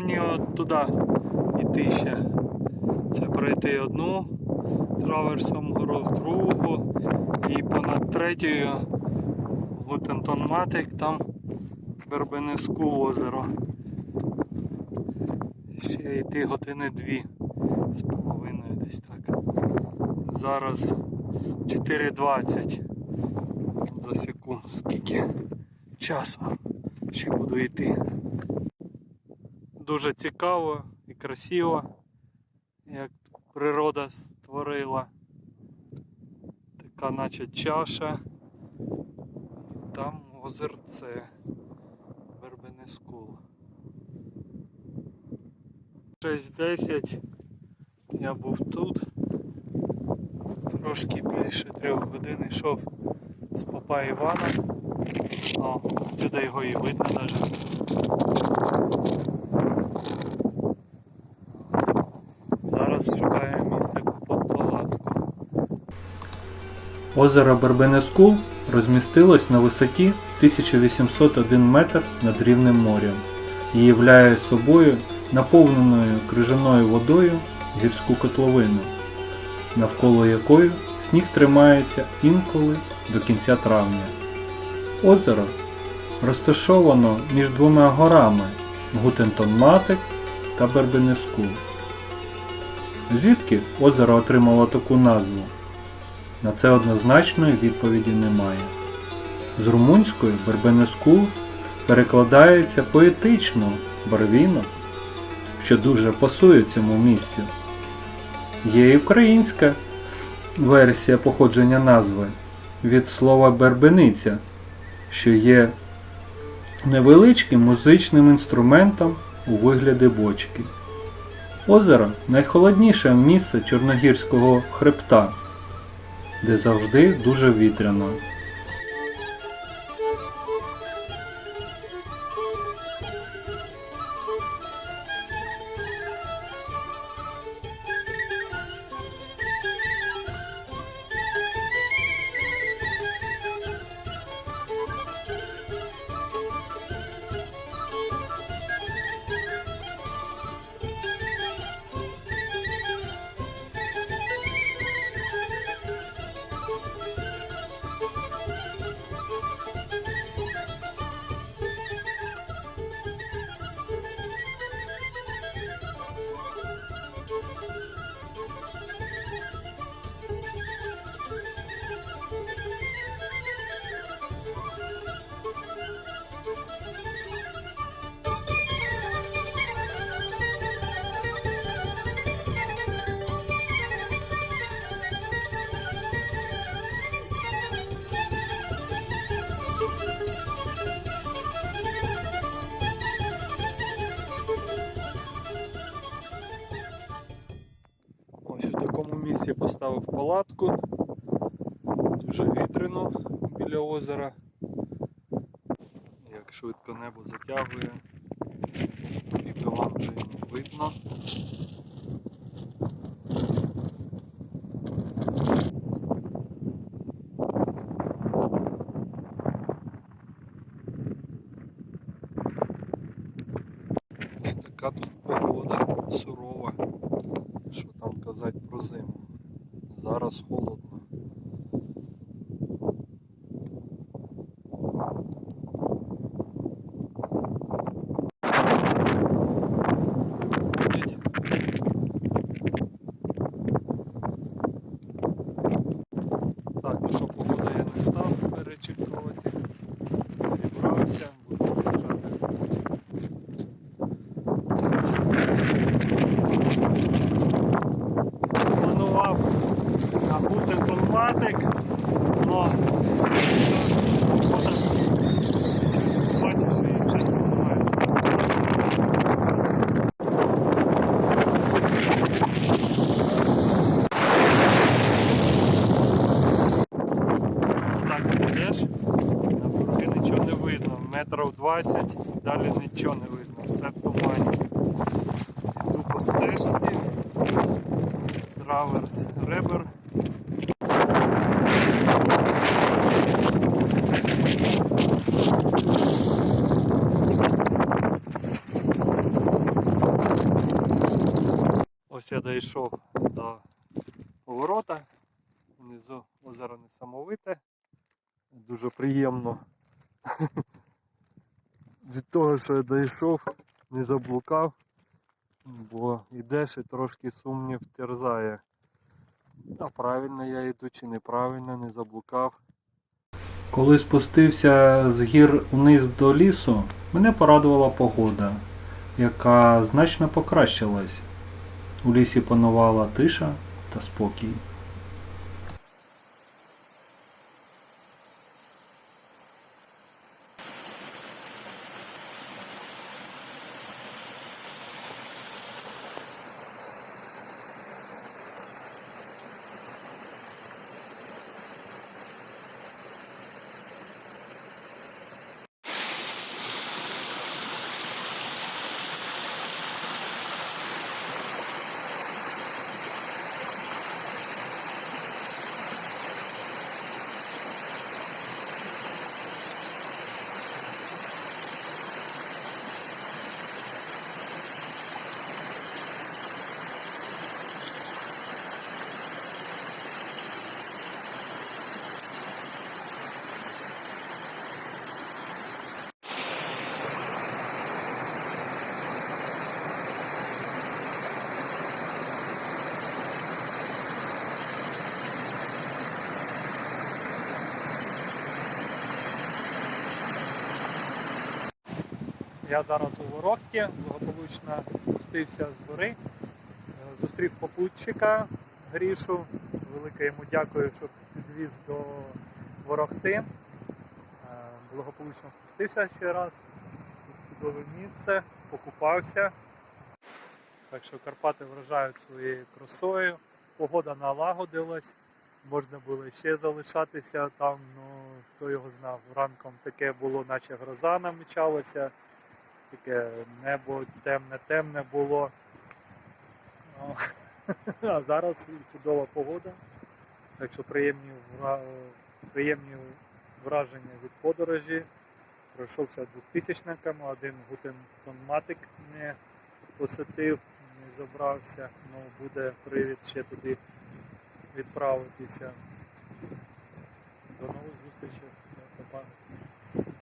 мені от туди йти ще. Це пройти одну траверсом гору другу і понад третьою Гутентон Матик, там Бербенеску озеро. Ще йти години дві з половиною десь так. Зараз 4.20. Засіку скільки часу ще буду йти. Дуже цікаво і красиво, як природа створила. Така наче чаша. Там озерце Бербенескул. 6.10 я був тут. Трошки більше трьох годин йшов з попа Івана. О, сюди його і видно навіть. Зараз шукаю місце під палатку. Озеро Бербенескул розмістилось на висоті 1801 метр над рівнем моря і являє собою наповненою крижаною водою гірську котловину, навколо якої сніг тримається інколи до кінця травня. Озеро розташовано між двома горами Гутентон-Матик та Бербенескул. Звідки озеро отримало таку назву? На це однозначної відповіді немає. З румунської Бербенескул перекладається поетично барвінок, що дуже пасує цьому місцю. Є і українська версія походження назви від слова бербениця, що є невеличким музичним інструментом у вигляді бочки. Озеро найхолодніше місце Чорногірського хребта, де завжди дуже вітряно. Поставив палатку. Дуже вітряно біля озера. Як швидко небо затягує. І вам вже видно. Ось така тут Зараз холодно. Так, ну що, погода я не став конватик, но бачиш і все це немає. Так йдеш, на нічого не видно, метрів 20, далі нічого не видно, все в тумані. Йду по стежці. Траверс ребер. Я дійшов до поворота. Внизу озеро несамовите. Дуже приємно. Від того, що я дійшов, не заблукав, бо йдеш і трошки сумнів терзає. А правильно я йду чи неправильно, не заблукав. Коли спустився з гір вниз до лісу, мене порадувала погода, яка значно покращилась. У лісі панувала тиша та спокій. Я зараз у Ворохті, благополучно спустився з гори, е, зустрів попутчика Грішу. Велике йому дякую, що підвіз до Ворохти. Е, Благополучно спустився ще раз. Чудове місце, покупався. Так що Карпати вражають своєю красою. Погода налагодилась, можна було ще залишатися там, ну хто його знав. Ранком таке було, наче гроза намічалася таке небо темне-темне було. Ну, а зараз чудова погода. Так що приємні, приємні враження від подорожі. Пройшовся двохтисячниками, один гутентонматик не посетив, не забрався. Ну, буде привід ще туди відправитися.